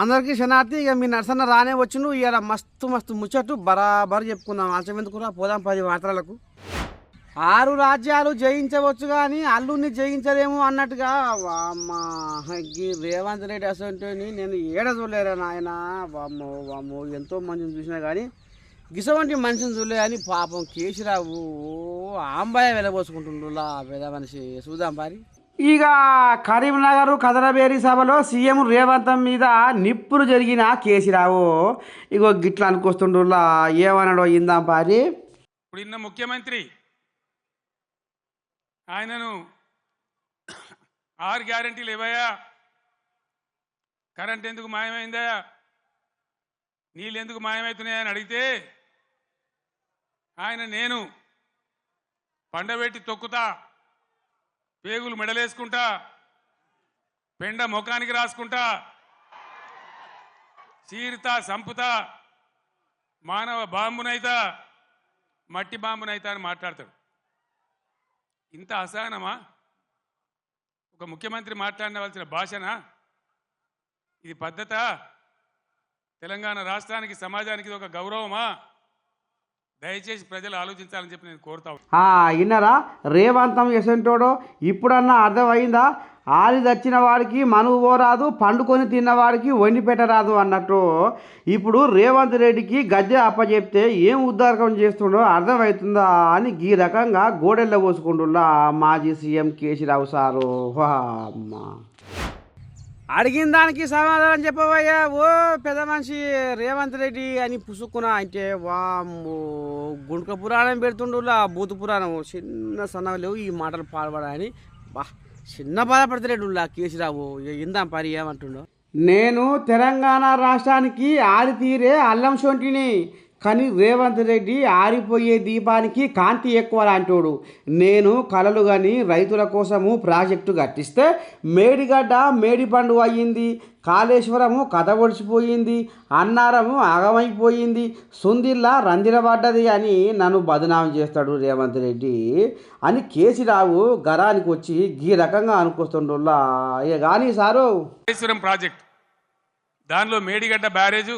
అందరికీ క్షణార్థి ఇక మీ నర్సన్న రానే వచ్చిండు ఇవాళ మస్తు మస్తు ముచ్చట్టు బరాబరు చెప్పుకుందాం. ఆచం పోదాం పది వార్తలకు. ఆరు రాజ్యాలు జయించవచ్చు కానీ అల్లుని జయించలేము అన్నట్టుగా వామ్మా. ఈ రేవంత్ రెడ్డి అసంటోని నేను ఏడ చూడలేరా నాయన? వామ్మో వామ్మో. ఎంతో మందిని చూసినా కానీ గిసవంటి మనిషిని చూడలే అని పాపం కేసీరావు ఆంబాయ వెళ్ళబోసుకుంటుండ్రులా పెద్ద మనిషి. చూద్దాం పారి. ఇక కరీంనగర్ కదలబేరి సభలో సీఎం రేవంత్ మీద నిప్పులు జరిగిన కేసీరావు. ఇగో గిట్లా అనుకొస్తుండ్రులా ఏమన్నాడో ఇందాం పారి. ఇప్పుడు ఇన్న ముఖ్యమంత్రి ఆయనను ఆరు గ్యారంటీలు ఇవ్వయా? కరెంట్ ఎందుకు మాయమైందా? నీళ్ళు ఎందుకు మాయమవుతున్నాయని అడిగితే ఆయన నేను పండబెట్టి తొక్కుతా. పేగులు మెడలేసుకుంటా పెండ ముఖానికి రాసుకుంటా చీరుతా సంపుతా మానవ బాంబునైతా మట్టి బాంబునైతా అని మాట్లాడతాడు. ఇంత అసహనమా? ఒక ముఖ్యమంత్రి మాట్లాడవలసిన భాషనా? ఇది పద్ధత? తెలంగాణ రాష్ట్రానికి సమాజానికి ఇది ఒక గౌరవమా? దయచేసి ప్రజలు ఆలోచించాలని చెప్పి నేను కోరుతా విన్నారా? రేవంతం ఎసంటోడో ఇప్పుడన్నా అర్థమైందా? ఆది దచ్చిన వాడికి మనువు పోరాదు పండుకొని తిన్నవాడికి వండి పెట్టరాదు అన్నట్టు. ఇప్పుడు రేవంత్ రెడ్డికి గద్దె అప్పచెప్తే ఏం ఉద్దారకం చేస్తుండో అర్థమవుతుందా అని ఈ రకంగా గోడెల్ల పోసుకుంటున్నా మాజీ సీఎం కేసీరావు సారు. అమ్మా అడిగిన దానికి సమాధానం చెప్పబోయా ఓ పెద్ద మనిషి రేవంత్ రెడ్డి అని పుసుక్కున అంటే వా గుండ్క పురాణం పెడుతుండులా భూత పురాణం. చిన్న సన్న లేవు ఈ మాటలు పాల్పడని బా చిన్న బాధపడతలేడులా కేసీరావు. ఇందాం పరి ఏమంటుండో. నేను తెలంగాణ రాష్ట్రానికి ఆరితీరే అల్లం సొంటిని కానీ రేవంత్ రెడ్డి ఆరిపోయే దీపానికి కాంతి ఎక్కువ అంటాడు నేను కలలు కానీ రైతుల కోసము ప్రాజెక్టు కట్టిస్తే మేడిగడ్డ మేడి పండు అయ్యింది. కాళేశ్వరము కథ ఒడిచిపోయింది అన్నారము అగమైపోయింది సుందిల్లా రందిరబడ్డది అని నన్ను బదనామం చేస్తాడు రేవంత్ రెడ్డి. అని కేసీరావు గరానికి వచ్చి ఈ రకంగా అనుకొస్తుండుల్లా ఇక కానీ సారు. కాళేశ్వరం ప్రాజెక్ట్. దానిలో మేడిగడ్డ బ్యారేజు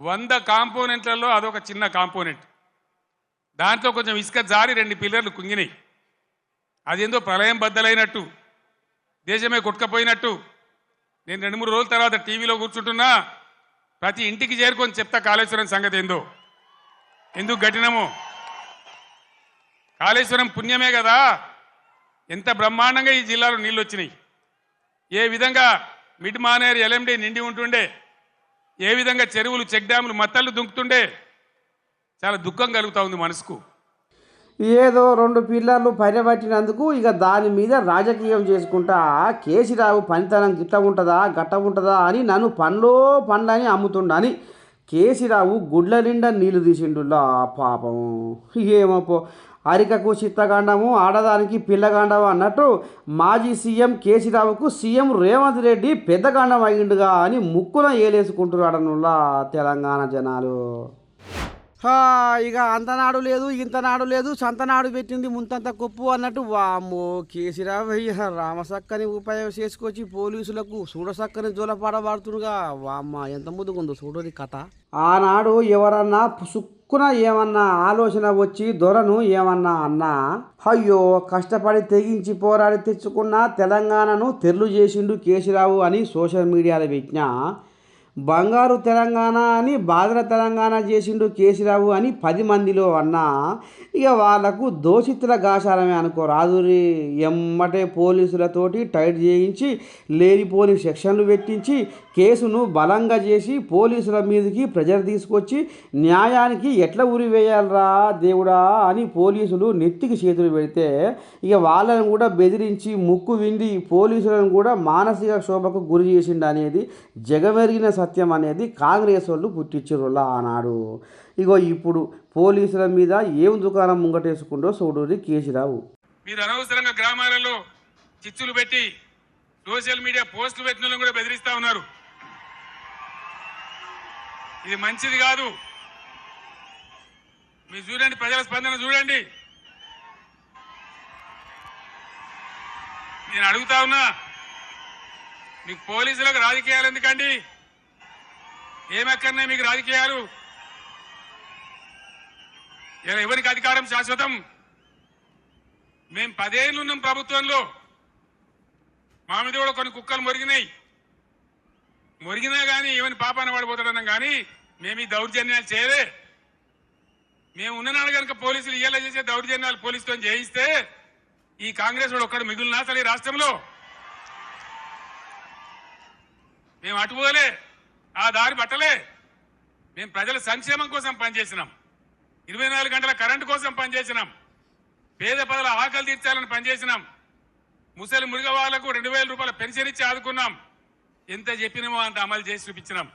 వంద కాంపోనెంట్లలో అదొక చిన్న కాంపోనెంట్. దాంట్లో కొంచెం ఇసుక జారి రెండు పిల్లర్లు కుంగినాయి. అదేందో ప్రళయం బద్దలైనట్టు దేశమే కొట్టుకపోయినట్టు. నేను రెండు మూడు రోజుల తర్వాత టీవీలో కూర్చుంటున్నా ప్రతి ఇంటికి చేరుకొని చెప్తా కాళేశ్వరం సంగతి ఏందో ఎందుకు గట్టినమో కాళేశ్వరం పుణ్యమే కదా. ఎంత బ్రహ్మాండంగా ఈ జిల్లాలో నీళ్ళు వచ్చినాయి ఏ విధంగా మిడ్ మానేర్ ఎల్ఎండి నిండి ఉంటుండే ఏ విధంగా చెరువులు చెక్ డ్యాములు మత్తళ్ళు దుంకుతుండే చాలా దుఃఖం కలుగుతా ఉంది మనసుకు. ఏదో రెండు పిల్లర్లు పర్యబట్టినందుకు ఇక దాని మీద రాజకీయం చేసుకుంటా కేసీరావు పనితనం గిట్ట ఉంటుందా గట్ట ఉంటుందా అని నన్ను పండ్లో పండ్లని అమ్ముతుండని కేసీరావు గుడ్ల నిండా నీళ్ళు తీసిండులా పాపం. ఏమో హరికకు అరికకు చిత్తగాండము ఆడదానికి పిల్లగాండము అన్నట్టు మాజీ సీఎం కేసీరావుకు సీఎం రేవంత్ రెడ్డి పెద్దగాండం అయ్యిండుగా అని ముక్కున ఏలేసుకుంటున్నాడనుల్లా తెలంగాణ జనాలు. ఇక అంతనాడు లేదు ఇంతనాడు లేదు సంతనాడు పెట్టింది ముంతంత కొప్పు అన్నట్టు వామ్మో కేసీరావయ్య రామసక్కని ఉపయోగం చేసుకొచ్చి పోలీసులకు చూడసక్కని జోలపాడబడుతురుగా వామ్మ ఎంత ముందుకుందో చూడది కథ. ఆనాడు ఎవరన్నా సుక్కున ఏమన్నా ఆలోచన వచ్చి దొరను ఏమన్నా అన్నా అయ్యో కష్టపడి తెగించి పోరాడి తెచ్చుకున్న తెలంగాణను తెర్లు చేసిండు కేసీరావు అని సోషల్ మీడియాలో పెట్టినా బంగారు తెలంగాణ అని బాధల తెలంగాణ చేసిండు కేసీరావు అని పది మందిలో అన్నా ఇక వాళ్ళకు దోషితుల గాశాలమే అనుకో. రాదురి ఎమ్మటే పోలీసులతోటి టైట్ చేయించి లేనిపోని సెక్షన్లు పెట్టించి కేసును బలంగా చేసి పోలీసుల మీదకి ప్రెజర్ తీసుకొచ్చి న్యాయానికి ఎట్లా ఉరివేయాలరా దేవుడా అని పోలీసులు నెత్తికి చేతులు పెడితే ఇక వాళ్ళని కూడా బెదిరించి ముక్కు విండి పోలీసులను కూడా మానసిక క్షోభకు గురి చేసిండు అనేది జగమెరిగిన సత్యం అనేది కాంగ్రెస్ వాళ్ళు పుట్టించారు ఆనాడు ఇగో ఇప్పుడు పోలీసుల మీద ఏం దుకాణం ముంగటేసుకుంటో సోడూరి కేసీరావు మీరు అనవసరంగా గ్రామాలలో చిచ్చులు పెట్టి సోషల్ మీడియా పోస్టులు పెట్టిన కూడా బెదిరిస్తా ఉన్నారు. ఇది మంచిది కాదు. మీరు చూడండి ప్రజల స్పందన చూడండి. నేను అడుగుతా ఉన్నా మీకు పోలీసులకు రాజకీయాలు ఎందుకండి? ఏమక్కర్నాయి మీకు రాజకీయాలు? ఎవరికి అధికారం శాశ్వతం? మేం పదేళ్ళు ఉన్నాం ప్రభుత్వంలో. మా మీద కూడా కొన్ని కుక్కలు మొరిగినాయి. మొరిగినా కానీ ఏమని పాపాన పడిపోతాడన్నాం కానీ మేము ఈ దౌర్జన్యాలు చేయలే. మేము ఉన్ననాడు కనుక పోలీసులు ఇయ్యేలా చేసే దౌర్జన్యాలు పోలీసుతో చేయిస్తే ఈ కాంగ్రెస్ వాడు ఒక్కడు మిగులునా అసలు ఈ రాష్ట్రంలో. మేము అటు పోలే. ఆ దారి పట్టలే. మేము ప్రజల సంక్షేమం కోసం పనిచేసినాం. ఇరవై నాలుగు గంటల కరెంటు కోసం పనిచేసినాం. పేద ప్రజల ఆకలి తీర్చాలని పనిచేసినాం. ముసలి మురిగ వాళ్ళకు రెండు వేల రూపాయల పెన్షన్ ఇచ్చి ఆదుకున్నాం. ఎంత చెప్పినామో అంత అమలు చేసి చూపించినాం.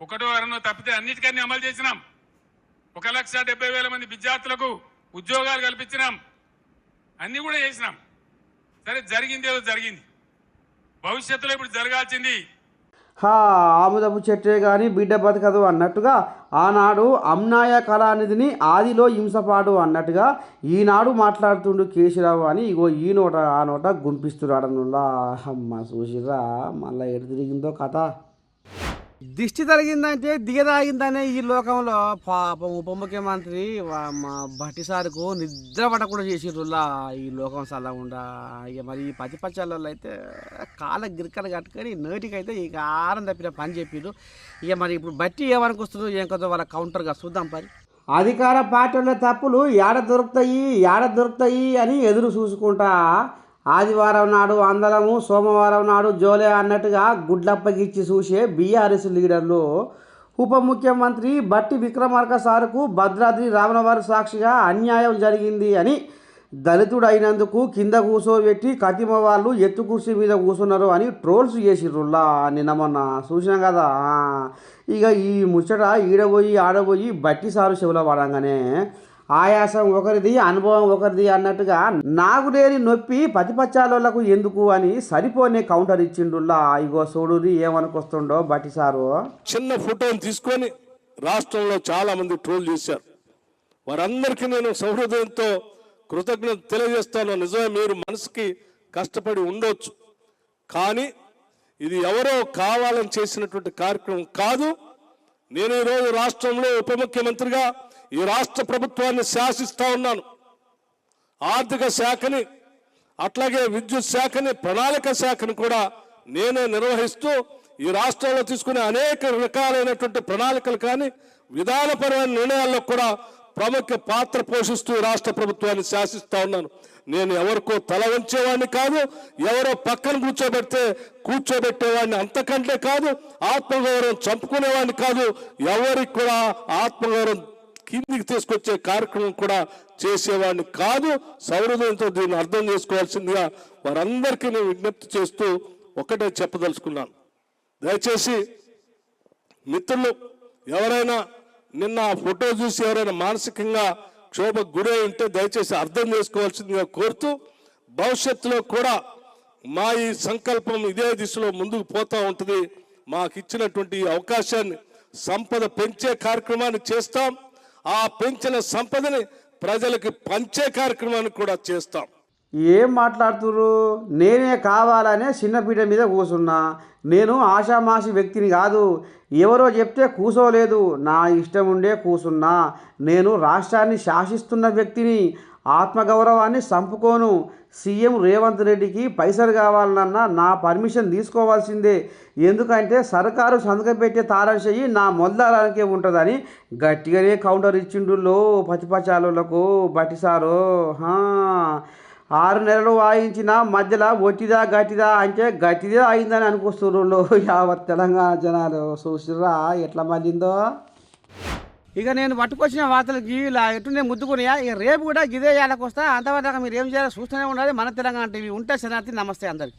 ఒకటో అరణో తప్పితే అన్నిటికన్నీ అమలు చేసినాం. ఒక లక్ష డెబ్బై వేల మంది విద్యార్థులకు ఉద్యోగాలు కల్పించినాం. అన్నీ కూడా చేసినాం. సరే జరిగింది ఏదో జరిగింది. భవిష్యత్తులో ఇప్పుడు జరగాల్సింది ఆముదపు చెట్టే కానీ బిడ్డ బతకదు అన్నట్టుగా ఆనాడు అమ్నాయ కళానిధిని ఆదిలో హింసపాడు అన్నట్టుగా ఈనాడు మాట్లాడుతుండు కేశీరావు అని ఇగో ఈ నోట ఆ నోట గుంపిస్తున్నాడు అమ్మ చూసిరా మళ్ళీ ఎటు తిరిగిందో కథ. దిష్టి తగిలిందంటే దిగదాగిందనే ఈ లోకంలో పాపం ఉప ముఖ్యమంత్రి మా మా భట్టిసారుకు నిద్ర పడకుండా చేసిర్రులా ఈ లోకం సల్లగుండా. ఇక మరి ఈ పతిపచ్చాలలో అయితే కాళ్ళ గిరికలు కట్టుకొని నోటికైతే ఇక ఆరం తప్పిన పని చెప్పిర్రు ఇక మరి ఇప్పుడు బట్టి ఏమనుకొస్తుందో ఏం కొద్దో వాళ్ళ కౌంటర్గా చూద్దాం పని అధికార పార్టీల తప్పులు ఏడ దొరుకుతాయి ఏడ దొరుకుతాయి అని ఎదురు చూసుకుంటా ఆదివారం నాడు అందరము సోమవారం నాడు జోలే అన్నట్టుగా గుడ్లప్పగిచ్చి చూసే బీఆర్ఎస్ లీడర్లు. ఉప ముఖ్యమంత్రి బట్టి విక్రమార్క సారుకు భద్రాద్రి రామనవారి సాక్షిగా అన్యాయం జరిగింది అని దళితుడు అయినందుకు కింద కూర్చోబెట్టి కతిమ వాళ్ళు ఎత్తు కుర్చీ మీద కూర్చున్నారు అని ట్రోల్స్ చేసిర్రులా నిన్న మొన్న. చూసినాం కదా. ఇక ఈ ముచ్చట ఈడబోయి ఆడబోయి బట్టి సారు చెవుల పడంగానే ఆయాసం ఒకరిది అనుభవం ఒకరిది అన్నట్టుగా నాకు లేని నొప్పి పతిపచ్చాలకు ఎందుకు అని సరిపోనే కౌంటర్ ఇచ్చిండుల్లా. ఇగో చూడుది ఏమనుకొస్తుండో బట్టి సారు. చిన్న ఫోటోని తీసుకొని రాష్ట్రంలో చాలా మంది ట్రోల్ చేశారు. వారందరికీ నేను సౌహృదయంతో కృతజ్ఞత తెలియజేస్తాను. నిజమే మీరు మనసుకి కష్టపడి ఉండొచ్చు. కానీ ఇది ఎవరో కావాలని చేసినటువంటి కార్యక్రమం కాదు. నేను ఈరోజు రాష్ట్రంలో ఉప ముఖ్యమంత్రిగా ఈ రాష్ట్ర ప్రభుత్వాన్ని శాసిస్తూ ఉన్నాను. ఆర్థిక శాఖని అట్లాగే విద్యుత్ శాఖని ప్రణాళిక శాఖని కూడా నేనే నిర్వహిస్తూ ఈ రాష్ట్రంలో తీసుకునే అనేక రకాలైనటువంటి ప్రణాళికలు కానీ విధానపరమైన నిర్ణయాల్లో కూడా ప్రముఖ పాత్ర పోషిస్తూ రాష్ట్ర ప్రభుత్వాన్ని శాసిస్తా ఉన్నాను. నేను ఎవరికో తల వంచేవాడిని కాదు ఎవరో పక్కన కూర్చోబెడితే కూర్చోబెట్టేవాడిని అంతకంటే కాదు ఆత్మగౌరవం చంపుకునేవాడిని కాదు ఎవరికి కూడా ఆత్మగౌరవం కిందికి తీసుకొచ్చే కార్యక్రమం కూడా చేసేవాడిని కాదు. సౌహృదయంతో దీన్ని అర్థం చేసుకోవాల్సిందిగా వారందరికీ నేను విజ్ఞప్తి చేస్తూ ఒకటే చెప్పదలుచుకున్నాను. దయచేసి మిత్రులు ఎవరైనా నిన్న ఆ ఫోటో చూసి ఎవరైనా మానసికంగా క్షోభకు గురై ఉంటే దయచేసి అర్థం చేసుకోవాల్సిందిగా కోరుతూ భవిష్యత్తులో కూడా మా ఈ సంకల్పం ఇదే దిశలో ముందుకు పోతూ ఉంటుంది. మాకు ఇచ్చినటువంటి అవకాశాన్ని సంపద పెంచే కార్యక్రమాన్ని చేస్తాం. ఆ పెంచిన సంపదని ప్రజలకు పంచే కార్యక్రమాన్ని కూడా చేస్తాం. ఏం మాట్లాడుతుర్రు? నేనే కావాలనే చిన్నపీట మీద కూసున్నా. నేను ఆషామాషి వ్యక్తిని కాదు. ఎవరో చెప్తే కూసోలేదు. నా ఇష్టం ఉండే కూసున్నా. నేను రాష్ట్రాన్ని శాసిస్తున్న వ్యక్తిని. ఆత్మగౌరవాన్ని చంపుకోను సీఎం రేవంత్ రెడ్డికి పైసలు కావాలన్నా నా పర్మిషన్ తీసుకోవాల్సిందే. ఎందుకంటే సర్కారు సంతకం పెట్టే తారాశయ్యి నా మొదలకే ఉంటుందని గట్టిగానే కౌంటర్ ఇచ్చిండులో పతిపచాలకు బట్టిసారు ఆరు నెలలు వాయించిన మధ్యలో ఒట్టిదా గట్టిదా అంటే గట్టిదే అయిందని అనుకొస్తున్నారు యావత్ తెలంగాణ జనాలు. చూసిరా ఎట్లా మళ్ళిందో? ఇక నేను పట్టుకొచ్చిన వార్తలకి ఇలా ఎట్టునే ముద్దుకునియా? ఇక రేపు కూడా గిదే ఏళ్ళకి వస్తా అంతవరకు మీరు ఏం చేయాలో చూస్తూనే ఉండాలి. మన తెలంగాణ టీవీ ఉంటే శనార్థి నమస్తే అందరికి.